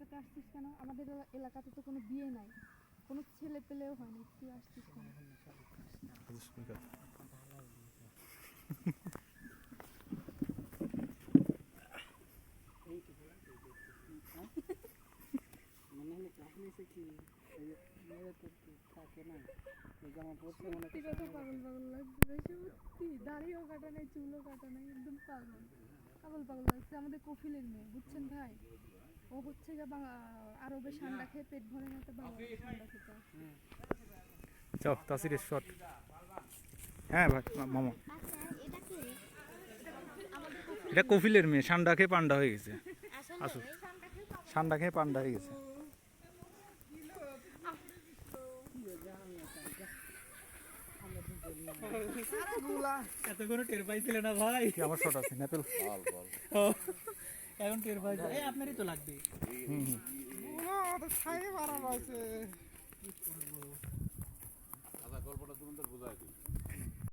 এলাকাতে আসছিস কেন? আমাদের এলা- এলাকাতে তো কোনো বিয়ে নাই। কোনো ছেলে পেলেও হয়নি তুই আসছিস কেন? পাগল পাগল লাগছে সত্যি। দাড়িও কাটা নাই, চুলও কাটা নাই, একদম পাগল। পাগল পাগল লাগছে। আমাদের কফিলের মেয়ে, বুঝছেন ভাই? ও হচ্ছে যে আরবে ঠান্ডা খেয়ে পেট ভরে না তো বাংলা ঠান্ডা খেতে। তাসিরের শট হ্যাঁ ভাই মামা। এটা কফিলের মেয়ে সান্ডা খেয়ে পান্ডা হয়ে গেছে। আসলে আসো। এই খেয়ে সান্ডা খেয়ে পান্ডা হয়ে গেছে। এতক্ষণ টের পাইছিলে না ভাই? কি আমার শট আছে? নেপেল। ও, এখন টের পাই এই আপনারই তো লাগবে। হুম। হুম আচ্ছা গল্পটা তুমি তো বুঝাই দিই